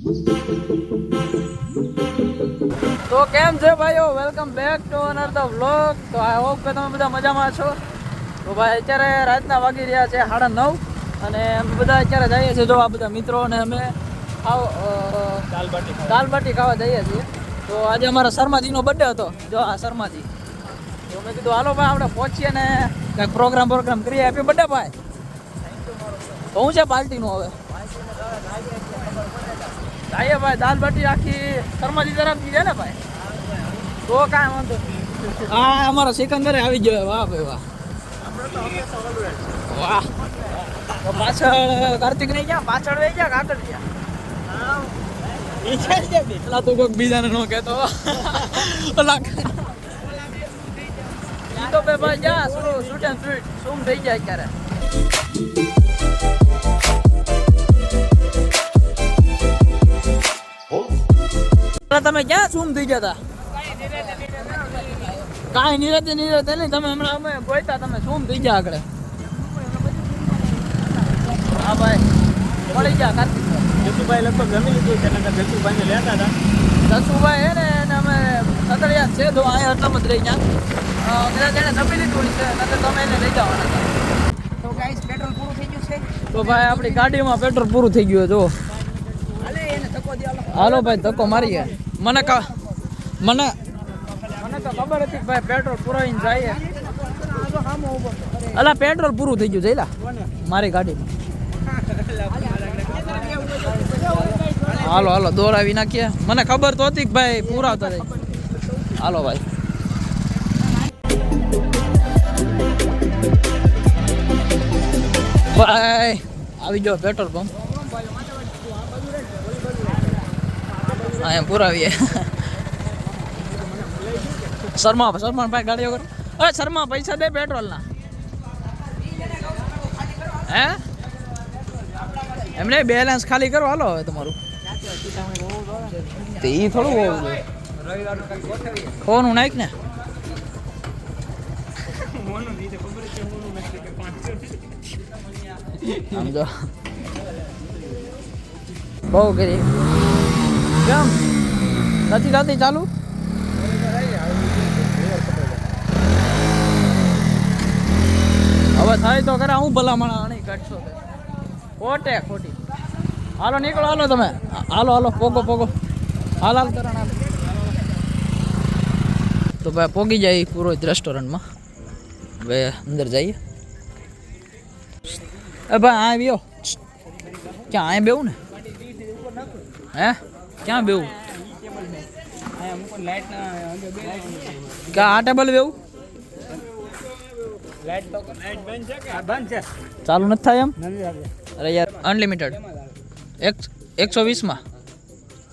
તો કેમ છે ભાઈઓ? Welcome back to another vlog તો આઈ હોપ કે તમે બધા મજામાં છો. તો ભાઈ અત્યારે રાતના વાગી રહ્યા છે સાડા નવ અને અમે બધા અત્યારે જઈએ છીએ જો આ બધા મિત્રો અને અમે આવ દાલબાટી ખાવા. જઈએ છીએ. તો આજે અમારા શર્માજીનો બર્થડે હતો. જો આ શર્માજી. તો મેં કીધું હાલો ભાઈ આપણે પહોંચીએ ને કંઈક પ્રોગ્રામ પ્રોગ્રામ કરીએ. હેપી બર્થડે ભાઈ. તો છે પાર્ટીનું હવે? આઈએ ભાઈ દાલ બાટી આખી શર્માજી તરફથી જાય ને ભાઈ? તો કાંઈ વાંધો. હા અમારો સિકંદરે આવી ગયો. વાહ ભાઈ વાહ. વાહ. પાછળ કાર્તિક નહીં ગયા? પાછળ વહી ગયા કાકડ ગયા પેલા તો કોઈક બીજાને ન કહેતો. તો બે ભાઈ જા શૂટ એન્ડ સ્વીટ શું થઈ જાય ક્યારે તમે ક્યાં શું થઈ ગયા હતા કાંઈ નિરતે નિરતે નહીં તમે હમણાં અમે ગોઈતા તમે શું થઈ ગયા આગળ. હા ભાઈ મળી ગયા કાર્તિક જસુભાઈ લગભગ જમી લીધું છે નકર જસુભાઈને લેતા હતા. જસુભાઈ હે ને એને અમે સતળિયા છે તો અહીંયા એટલામાં જ રહી ગયા. કદાચ એને જમી લીધું છે નકર તમે એને લઈ જવાના. તો ગાઈસ પેટ્રોલ પૂરું થઈ ગયું છે? તો ભાઈ આપણી ગાડીમાં પેટ્રોલ પૂરું થઈ ગયું જો. હાલો ભાઈ ધક્કો મારી ગયા મને કા મને મને તો ખબર હતી ભાઈ પેટ્રોલ પુરાવીને જાય અલા પેટ્રોલ પૂરું થઈ ગયું જઈલા મારી ગાડીમાં. હાલો હાલો દોરાવી નાખીએ. મને ખબર તો હતી કે ભાઈ પુરાવતા હાલો ભાઈ. ભાઈ આવી જાઓ પેટ્રોલ પંપ. અહીંયા પુરાવીએ. શર્મા શર્મા ભાઈ ગાડીઓ કરો. અરે શર્મા, પૈસા દે પેટ્રોલના. હે? એમને બેલેન્સ ખાલી કરો, હાલો હવે તમારું. તે ઈ થોડું હોવું જોઈએ. ખોનું નાખ ને. બહુ કરી. કેમ નથી થતી ચાલુ? હવે થાય તો કરે હું ભલામણ આણી કાઢશો ખોટે, ખોટી. હાલો, નીકળો, હાલો તમે. હાલો હાલો, પોગો પોગો. હાલ હાલ કરણ હાલ. તો ભાઈ, પોગી જાય પુરોહિત રેસ્ટોરન્ટમાં. હવે અંદર જઈએ. એ ભાઈ, આ આવ્યો. ક્યાં, અહીંયા બેવું ને? હે? ક્યાં બેવું ક્યાં આ ટેબલ બેવું બંધ છે ચાલુ નથી થાય એમ? અરે યાર અનલિમિટેડ એક, એકસો વીસમાં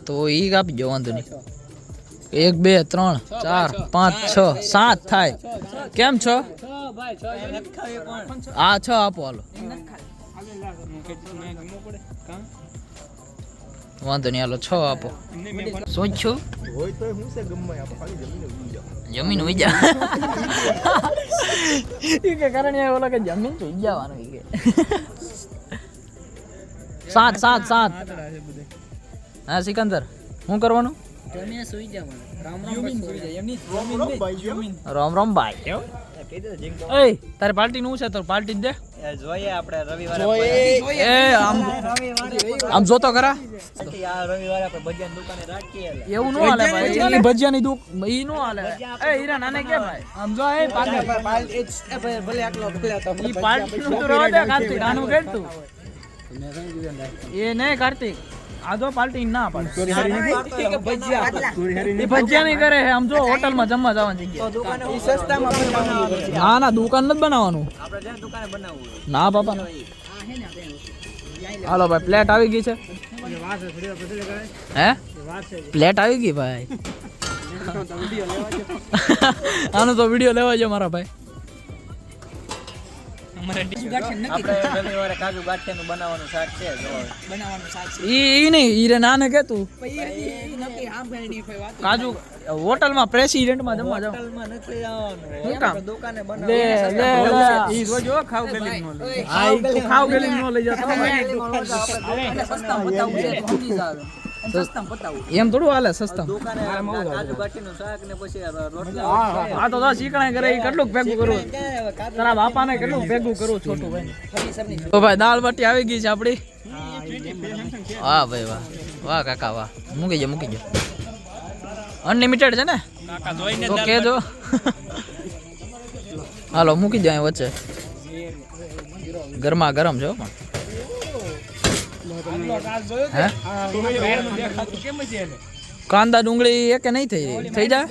તો એ આપી દો વાંધો નહીં. એક, બે, ત્રણ, ચાર, પાંચ, છ, સાત થાય. કેમ છો? હા છ આપો હાલો. વાંધો નહીં હાલો છ આપો. શું છું હોય તો હું છે ગમે આપણે ખાલી જમીને ઉજા જા કે કારણ એ ઓલા કે જમીન તો જવાનું કે. સાત સાત સાત. હા સિકંદર શું કરવાનું? તમે સુઈ રામ રામ સુઈ જાય એમની રામ રામ ભાઈ તારે પાર્ટી નું છે તો પાર્ટી દે. જોઈએ આપણે રવિવારે એ આમ આમ જોતો ખરા. આ રવિવારે આપણે ભજીયાની દુકાને રાખીએ એવું નો હાલે ભાઈ. ભજીયાની દુક ઈ નો હાલે. એ હીરા નાને કે ભાઈ આમ જો એ પાર્ટી. ભલે આટલો ભલે તો ઈ પાર્ટી નું તો રહેવા દે કાર્તિક આનું તું. એ નહીં કાર્તિક. આ જો પાર્ટી ના પાડે એ ભજીયા નહીં કરે છે આમ જો હોટલમાં જમવા જવાની જગ્યા ના ના દુકાન નથી બનાવવાનું. આપણે જ્યાં દુકાને બનાવવું હોય. ના બાપા. હાલો ભાઈ પ્લેટ આવી ગઈ છે. હે? પ્લેટ આવી ગઈ ભાઈ? આનો તો વીડિયો લેવા છે મારા ભાઈ. કાજુ ગાંઠિયાનું બનાવવાનું શાક છે બનાવવાનું શાક છે. ઈ ઈ નહીં ઈ રે નાને કે તું? કાજુ હોટલમાં પ્રેસિડેન્ટમાં જમવા જાવ હોટલમાં નથી આવવાનું. દુકાને લે લે લે. ઈ રોજ ખાવ ગલી નો ઓય, હા ખાવ ગલી નો લઈ જતો અને સસ્તામાં બતાવવું છે સમજી જાવ એમ થોડું હાલે સસ્તા આ તો શીખણા કરે એ કેટલું ભેગું કરું. તારા બાપાને કેટલું ભેગું કરું છોટું ભાઈ. તો ભાઈ દાળ બાટી આવી ગઈ છે આપણી વાહ ભાઈ વાહ. વાહ કાકા વાહ. મૂકી જાય મૂકી જાય અનલિમિટેડ છે ને? તો કેજો. હાલો મૂકી દો અહીં વચ્ચે. ગરમા ગરમ છે પણ. હે કાંદા ડુંગળી એક નહીં થઈ થઈ જાય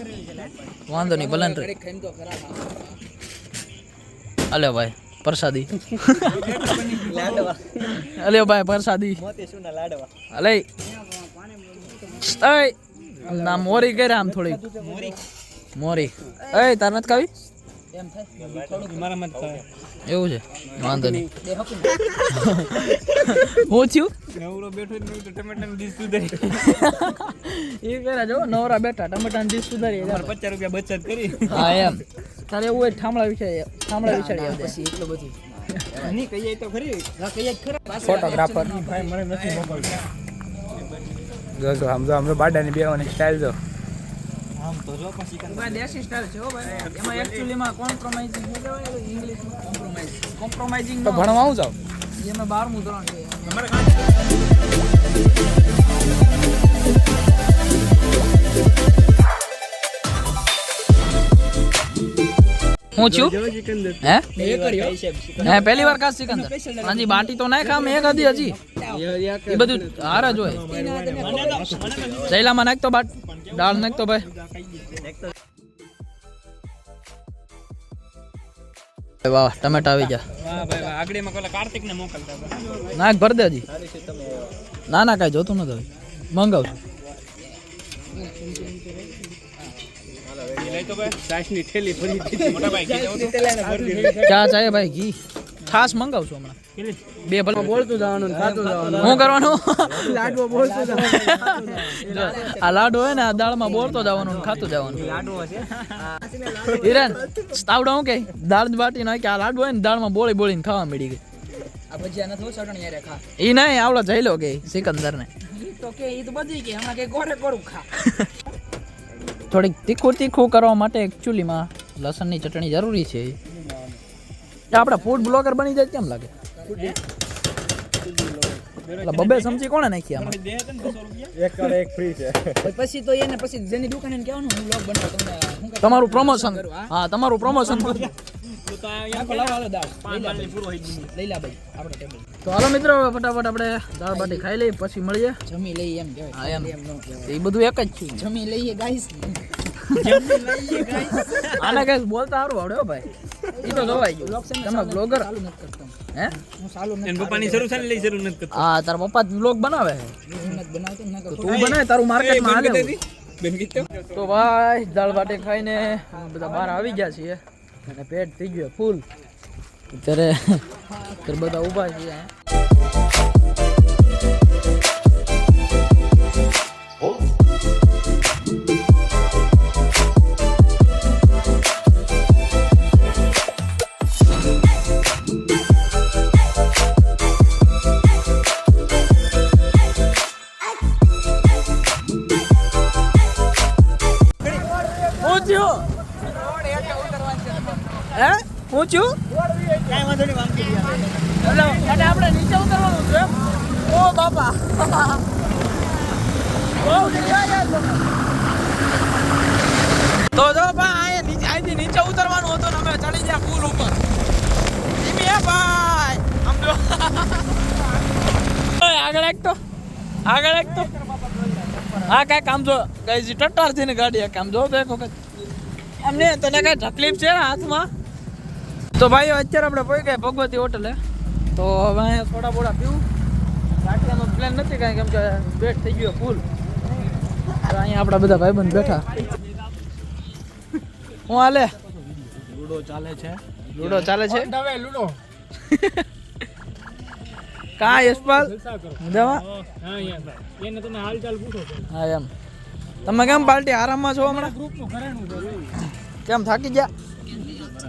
વાંધો નહીં, ભલે ને રે. ખાઈને તો ખરા અલે ભાઈ, પ્રસાદી. અલે ભાઈ, પ્રસાદી. અલે. ના મોરી કરે આમ થોડી મોરી. અય તાર નથી થાય એવું છે? વાંધો નહીં. હું છું નવરો બેઠો ટમેટાનું ડીશ સુધારી. એ પેલા જો નવરા બેઠા ટમેટાની ડીશ સુધારી પચાસ રૂપિયા બચત કરી. હા એમ. તારે એવું હોય તો ઠામડા વિચારી ઠામડા વિચારી. પછી એટલું બધું. નહીં કહીએ તો ખરી. કહીએ ખરા. ફોટોગ્રાફર ભાઈ મને નથી મોકલતા. જો જો આમ જો આમ બાડાની બેવાની સ્ટાઇલ જો. આમ તો જો પણ સિકંદર ભાઈ દેશી સ્ટાઇલ છે હો ભાઈ. એમાં એકચ્યુઅલીમાં કોમ્પ્રોમાઇઝિંગ શું કહેવાય? ઇંગ્લિશમાં કોમ્પ્રોમાઇઝ કોમ્પ્રોમાઇઝિંગ તો ભણવા આવું જાવ જે મે 12મું ધોરણ છે. હું છું? હે? હે પહેલી વાર કાશ સિકંદર? હાજી બાટી તો નાખ આમ એક હતી હજી. એ બધું હાર જ હોય. જયલામાં નાખતો બાટ. દાળ નાખતો ભાઈ. વાહ ટમેટા આવી હતા. નાખ ભર દે હજી. ના ના કાંઈ જોતું નથી મંગાવું છું લઈ તો ભાઈ. સાસની થેલી ભરી દીધી. મોટા ભાઈ ઘી જાવ તો ચા ચાય ભાઈ ઘી. છાશ મંગાવું છું હમણાં. બે ભલે બોલતું જવાનું ખાતું જવાનું. શું કરવાનું? લાડવો બોલતું આ લાડવો હોય ને આ દાળમાં બોલતો જવાનું ને ખાતું જવાનું. લાડવો છે હિરેન આવડો હું કે? દાળ બાટી નાખી. આ લાડવો હોય ને દાળમાં બોળી બોળીને ખાવા મળી ગઈ. આ ભજીયા નથી ચટણી યારે ખા. એ નહીં આવડો જઈ લો કે સિકંદર ને તો કે ઈ તો બધી કે હમણાં કે ગોરે ગોરું ખા. થોડીક તીખું તીખું કરવા માટે એકચ્યુઅલીમાં લસણની ચટણી જરૂરી છે. આપણે ફૂડ બ્લોગર બની જાય કેમ લાગે? એટલે બબે સમજી કોણે નાખી આમાં? એક રૂપિયા એક ફ્રી છે પછી તો એને પછી જેની દુકાને કહેવાનું હું બ્લોગ બનાવ તમને તમારું પ્રમોશન હા? તમારું પ્રમોશન તો હાલો મિત્રો ફટાફટ આપણે દાળ બાટી ખાઈ લઈએ પછી મળીએ. જમી લઈએ એમ કહેવાય. એ બધું એક જ છે. જમી લઈએ ગાઈસ. આને કઈ બોલતા સારું આવડે ભાઈ. એ તો જોવાઈ ગયું. તમે બ્લોગર ચાલુ નથી કરતો. હે? હું ચાલુ નથી પપ્પાની શરૂ છે ને લઈ શરૂ નથી કરતો. હા તારા પપ્પા બ્લોગ બનાવે છે. તો બનાવે તારું માર્કેટમાં હાલે તો ભાઈ દાળ બાટી ખાઈને બધા બહાર આવી ગયા છીએ. અને પેટ થઈ ગયું ફૂલ અત્યારે અત્યારે બધા ઊભા છીએ. હું છું? કાંઈ વાંધો નહીં વાંધો એટલે એટલે આપણે નીચે ઉતરવાનું છે ઓ બાપા. તો જો બા નીચે અહીંથી નીચે ઉતરવાનું હતું ને અમે ચડી ગયા પુલ ઉપર. ધીમી હે ભાઈ. આમ જો. આગળ એક તો. આગળ એક તો. હા કઈ કામ જો કઈ ટટ્ટાર થઈને ગાડી એક આમ જો તો એક વખત અમને તને કઈ તકલીફ છે હાથમાં? તો ભાઈઓ અત્યારે આપણે પહોંચી ગયા ભગવતી હોટલે. તો હવે અહીંયા થોડા બોડા પીવું. ગાંઠિયાનો પ્લાન નથી કાંઈ કેમ કે બેટ થઈ ગયો ફૂલ તો અહીંયા આપણા બધા ભાઈબંધ બેઠા. હું હાલે? લૂડો ચાલે છે. લૂડો ચાલે છે? હવે લૂડો. કા યશપાલ? મજામાં એને તમે હાલચાલ પૂછો હા એમ. તમે કેમ પાર્ટી આરામમાં છો હમણાં? ગ્રુપનું ઘરેણું કેમ થાકી ગયા?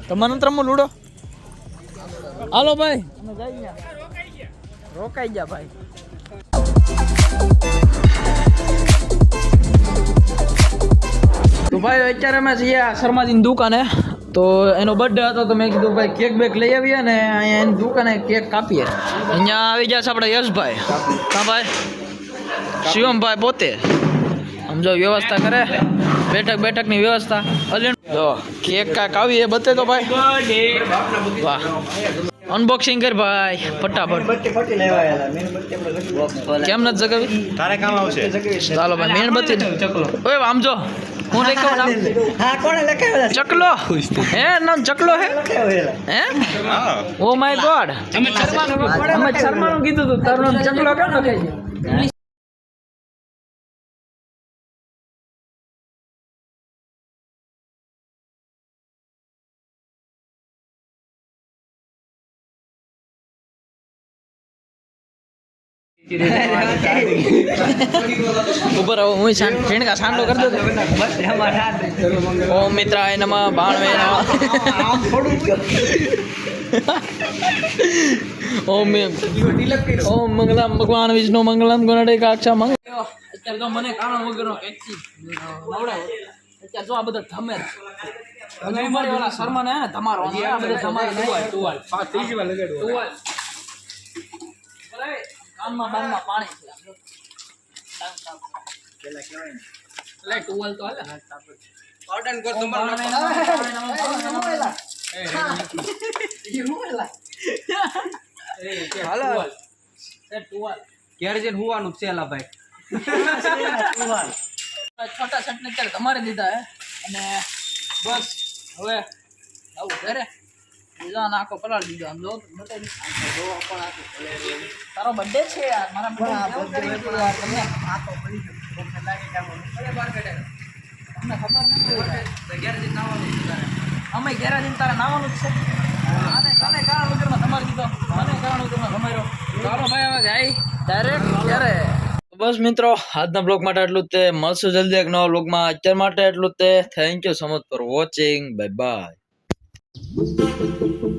તમારે રમો લૂડો. હાલો ભાઈ. રોકાઈ ગયા ભાઈ. તો ભાઈ અત્યારે અમે છીએ શર્માજીની દુકાને. તો એનો બર્થડે હતો તો મેં કીધું ભાઈ કેક બેક લઈ આવીએ ને અહીંયા એની દુકાને કેક કાપીએ. અહીંયા આવી જશે આપણે યશભાઈ. હા ભાઈ. શિવમભાઈ પોતે. સમજો વ્યવસ્થા કરે. બેઠક બેઠકની વ્યવસ્થા. અલી જો કેક કાક આવી એ બતે તો ભાઈ. વાહ. અનબોક્સિંગ કર ભાઈ ફટાફટ. કેમ નથી જગાવી? તારે કામ આવશે. ચાલો ભાઈ મીણબત્તી ઓય આમ જો. હું લખાવું નામ હા કોણે લખાવેલા ચકલો? હે નામ ચકલો હે? હે? ઓ માય ગોડ અમે શર્માનું કીધું તું તારું નામ ચકલો કેમ લખાય ઉપર હું શાન ફેણકા સાંડલો કરી દો ઓ મિત્ર એનામાં બાણવે ઓમ ઓમ મંગલમ ભગવાન વિષ્ણુ મંગલમ ગણડે કાક્ષા મંગલ. અત્યારે તો મને કારણ વગરનો કેચી નવડાવો અત્યારે જો આ બધા ધમેર અને ઉંમરે ઓલા શર્માને ને તમારો. આ બધા તમારે ટુવાલ ટુવાલ ટુવાલ બરાબર બારમાં પાણી છે એટલે ટુવેલ તો હાલે ઓર્ડન કર તમારો હાલો ટુવાલ ક્યારે જઈને હુવાનું છે લા ભાઈ છોટા છટને અત્યારે તમારે દીધા હે અને બસ હવે આવું ઘરે બીજા નાખો નહીં. આખું પલાળી દીધું. તારો બર્થડે છે યાર મારા birthday કેવું કરી દીધું યાર તમે તમને ખબર નથી અમે ઘેરા જઈને તારે નાવાનું છે આને કાને કારણ વગરમાં તમારે દીધો મને કારણ વગરમાં તમારો ચાલો ભાઈ હવે જાય ડાયરેક્ટ ક્યારે બસ મિત્રો, આજના બ્લોગ માટે એટલું તે મળશું જલ્દી એક નવા બ્લોગમાં અત્યાર માટે એટલું જ તે thank you so much for watching bye bye Thank you.